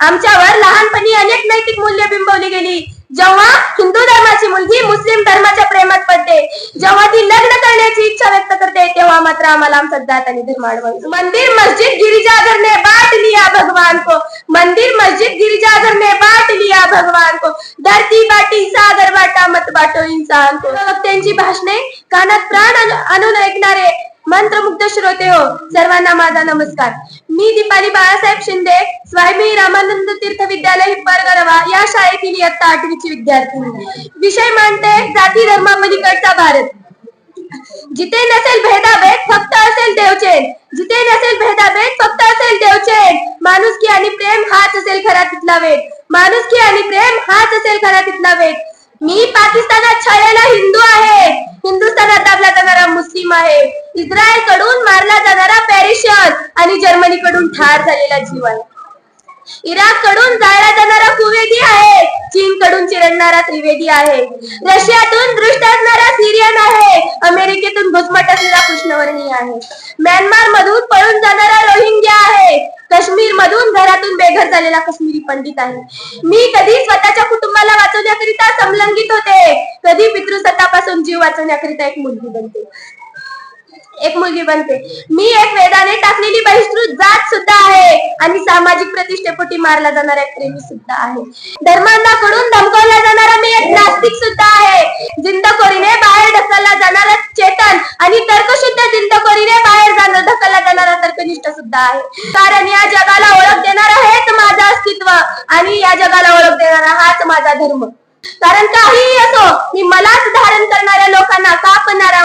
आमच्यावर लहानपणी अनेक नैतिक मूल्य बिंबवली गेली. जेव्हा हिंदू धर्माची मुलगी मुस्लिम धर्माच्या प्रेमात पडते जेव्हा ती लग्न करण्याची इच्छा व्यक्त करते तेव्हा मात्र आम्हाला आमचा जात आणि धर्म मंदिर मस्जिद गिरिजाघर ने बाट लिया भगवान को मंदिर मस्जिद गिरिजाघर ने बाट लिया भगवान को धरती बाटी सागर बाटा मत बाटो इंसान को. त्यांची भाषणे कानात प्राण आणून ऐकणारे मंत्रमुग्ध श्रोते हो सर्वांना माझा नमस्कार. मी दीपाली बाळासाहेब शिंदे स्वामी रामानंद तीर्थ विद्यालय हिप्परगरवा या शाळेतील इयत्ता आठवीची विद्यार्थी. विषय मांडते जाती धर्मापलीकडचा भारत. जिथे नसेल भेदाभेद फक्त असेल देवचेन. जिथे नसेल भेदाभेद फक्त असेल देवचेन. माणुसकी आणि प्रेम हाच असेल खरा तिथला वेद माणुसकी आणि प्रेम हाच असेल खरा तिथला वेद मी पाकिस्तानात छळलेला हिंदू आहे. हिंदुस्थानात दाबला जाणारा मुस्लिम आहे. इस्रायलकडून मारला जाणारा पॅरिशियन आणि जर्मनी कडून ठार झालेला जीव आहे. इराककडून जाळला जाणारा कुवेदी आहे. चीन कडून चिरडणारा त्रिवेदी आहे. रशियातून दृष्ट असणारा सिरियन आहे. अमेरिकेतून घुसमट असलेला कृष्णवर्णी आहे. म्यानमार मधून पळून जाणारा रोहिंग्या आहे. काश्मीर मधून घरातून बेघर झालेला काश्मीरी पंडित आहे. मी कधी स्वतःच्या कुटुंबाला वाचवण्याकरिता संलंगित होते. कधी पितृसत्तापासून जीव वाचवण्याकरिता एक मुलगी बनते. एक मुलगी बनते. मी एक वेदाने टाकलेली बहिष्कृत जात सुद्धा आहे. आणि सामाजिक प्रतिष्ठेपोटी मारला जाणारा एक प्रेमी सुद्धा आहे. धर्मांधाकडून धमकावला जाणारा मी एक नास्तिक सुद्धा आहे. जिंदखोरीने बाहेर ढकलला जाणारा चेतन आणि तर्कशुद्ध जिंदखोरीने बाहेर जाणं ढकलला जाणारा तर्कनिष्ठ सुद्धा आहे. कारण या जगाला ओळख देणारा हेच माझं अस्तित्व आणि या जगाला ओळख देणारा हाच माझा धर्म. कारण काहीही असो मी मलाच धारण करणाऱ्या लोकांना कापणारा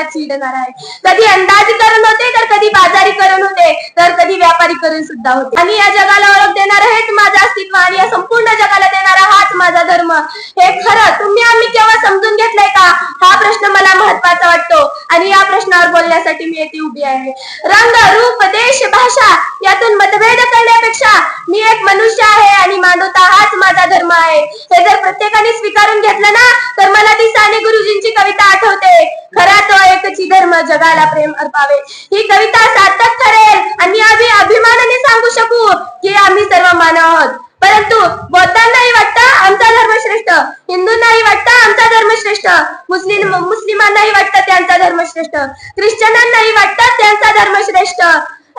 बाजारात जाळणारा आहे. कधी अंदाजीकरण होते तर कधी बाजारीकरण होते तर कधी व्यापारीकरण सुद्धा होते. आणि या जगाला ओळख देणार हेच माझं अस्तित्व आणि या संपूर्ण जगाला देणारा हाच माझा धर्म. हे खरं तुम्ही आम्ही केव्हा समजून घेतलंय का? हा प्रश्न मला महत्त्वाचा वाटतो. आणि या प्रश्नावर बोलण्यासाठी मी येथे उभी आहे. रंग रूप देश भाषा यातून मतभेद करण्यापेक्षा मी एक मनुष्य आहे आणि मानवता हाच माझा धर्म आहे हे जर प्रत्येकाने स्वीकारून घेतलं ना तर मला ती साने गुरुजींची कविता आठवते खरा तो एकची धर्म जगाला प्रेम अर्पावे ही कविता सार्थक ठरेल आणि आम्ही अभिमानाने सांगू शकू की आम्ही सर्व मानव आहोत. परंतु बौद्धांनाही वाटतं आमचा धर्म श्रेष्ठ. हिंदूंनाही वाटतं आमचा धर्म श्रेष्ठ. मुस्लिम मुस्लिमांनाही वाटतं त्यांचा धर्म श्रेष्ठ. ख्रिश्चनांनाही वाटतं त्यांचा धर्म श्रेष्ठ.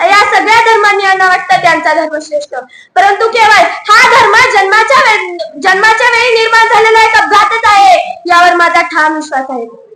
या सगळ्या धर्मांना वाटतं त्यांचा धर्म श्रेष्ठ. परंतु केवळ हा धर्म जन्माच्या जन्माच्या वेळी निर्माण झालेला एक अपघातच आहे. यावर माझा ठाम विश्वास आहे.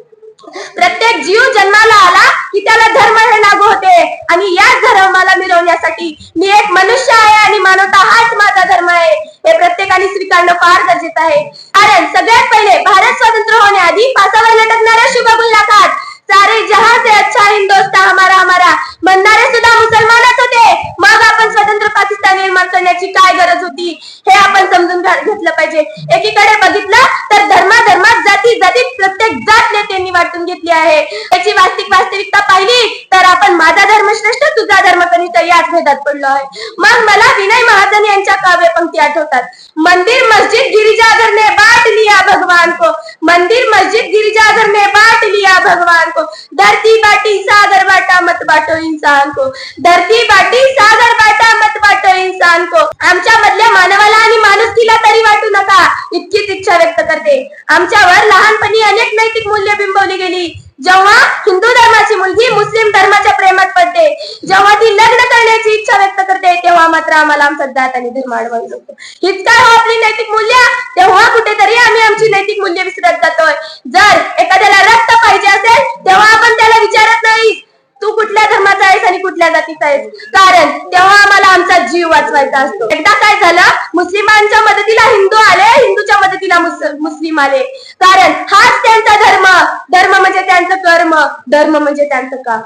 प्रत्येक जीव जन्माला आला की त्याला धर्म हे लागू होते. आणि याच धर्माला मिरवण्यासाठी मी एक मनुष्य आहे आणि मानवता हाच माझा धर्म आहे हे प्रत्येकाने स्वीकारणं फार गरजेचं आहे कारण सगळ्यात पहिले भारत स्वतंत्र होण्याआधी फासावर लटकणाऱ्या शुभगुल लाखात सारे जहां से अच्छा हिंदुस्तान हमारा हमारा म्हणणारे सुद्धा मुसलमानच होते मग आपण स्वतंत्र पाकिस्तान निर्माण करण्याची काय गरज होती हे आपण समजून घा- घेतलं पाहिजे एकीकडे बघितलं तर धर्मा धर्मात जाती जातीत प्रत्येक जात नेत्यांनी वाटून घेतली आहे. त्याची वास्तविक वास्तविकता पाहिली तर आपण माझा धर्म श्रेष्ठ तुझा धर्म कनिष्ठ याच भेदात पडलो आहे. मग मला विनय महाजन यांच्या काव्य पंक्ती आठवतात. मंदिर मस्जिद गिरिजाघर ने बाट लिया भगवान को. मंदिर मस्जिद गिरिजाघर ने बाट लिया भगवान को. धरती बाटी सागर बाटा मत बाटो इंसान को. धरती बाटी सागर बाटा मत बाटो इंसान को. आमच्या मधल्या मानवाला आणि माणुसकीला तरी वाटू नका इतकीच इच्छा व्यक्त करते. आमच्यावर लहानपणी अनेक नैतिक मूल्य बिंबवली गेली जेव्हा हिंदू धर्माची मुलगी मुस्लिम धर्माच्या प्रेमात पडते जेव्हा ती लग्न करण्याची इच्छा व्यक्त करते तेव्हा मात्र आम्हाला आमचा जात आणि धर्म अडवायला लागतो हीच काय हो आपली नैतिक मूल्य? तेव्हा कुठेतरी आम्ही आमची नैतिक मूल्य विसरत जातोय. जर एखाद्याला रक्त पाहिजे असेल तेव्हा आपण त्याला विचारत नाही तू कुठल्या धर्माचा आहेस आणि कुठल्या जातीचा आहेस? कारण तेव्हा आम्हाला आमचा जीव वाचवायचा असतो. एकदा काय झालं मुस्लिमांच्या मदतीला हिंदू आले हिंदूच्या मदतीला मुस्लिम आले कारण हाच त्यांचा धर्म धर्म म्हणजे त्यांचं कर्म धर्म म्हणजे त्यांचं काम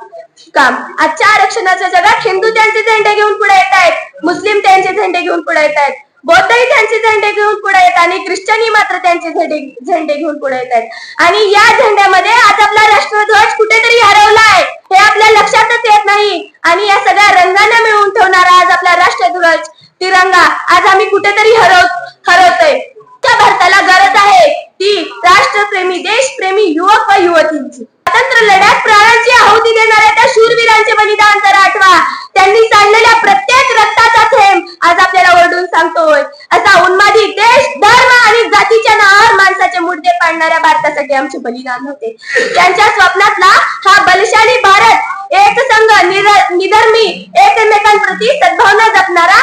काम. आजच्या आरक्षणाच्या जगात हिंदू त्यांचे झेंडे घेऊन पुढे येत आहेत. मुस्लिम त्यांचे झेंडे घेऊन पुढे येत आहेत. बौद्धही त्यांचे झेंडे घेऊन पुढे येत आणि ख्रिश्चनही मात्र त्यांचे झेंडे झेंडे घेऊन पुढे येत आहेत. आणि या झेंड्यामध्ये आज आपला राष्ट्रध्वज कुठेतरी हरवलाय हे आपल्या लक्षातच येत नाही. आणि या सगळ्या रंगांना मिळवून ठेवणारा आज आपला राष्ट्रध्वज तिरंगा आज आम्ही कुठेतरी हरव हरवतोय. त्या भारताला गरज आहे. ती राष्ट्रप्रेमी देशप्रेमी युवक व युवतींची. स्वातंत्र्य लढ्यात प्राणांची आहुती देणाऱ्या त्या शूरवीरांचे बलिदान जर आठवा. त्यांनी सांडलेल्या प्रत्येक रक्ताचा थेंब आज आपल्याला ओरडून सांगतोय. असा उन्मादी देश धर्म आणि जातीच्या नावावर माणसाचे मुद्दे पाडणाऱ्या भारतासाठी आमचे बलिदान होते. त्यांच्या स्वप्नातला हा बलशाली भारत एक संघ निधर्मी एकमेकांप्रती सद्भावना जपणारा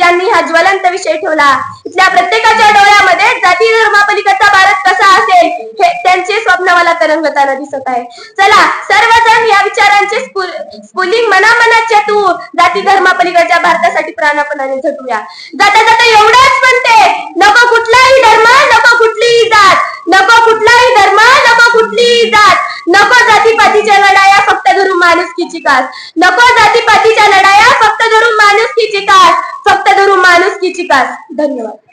त्यांनी हा ज्वलंत विषय ठेवला. इथल्या प्रत्येकाच्या डोळ्यामध्ये जाती धर्मापलीकडचा भारत कसा असेल हे त्यांचे स्वप्न मला तरंगताना दिसत आहे. चला सर्वजण या विचारांचे स्फुलिंग मनामनाच्या तू जाती धर्मापलीकडच्या भारतासाठी प्राणापणाने झटूया. जाता जाता एवढंच म्हणते नको कुठलाही धर्म नको कुठलीही जात. नको कुठलाही धर्म नको कुठलीही जात. नको जातीपातीच्या लढाया फक्त धरून माणुसकीची कास. नको जातीपातीच्या लढाया फक्त धरून माणुसकीची कास. करू माणुसकीची कास. धन्यवाद.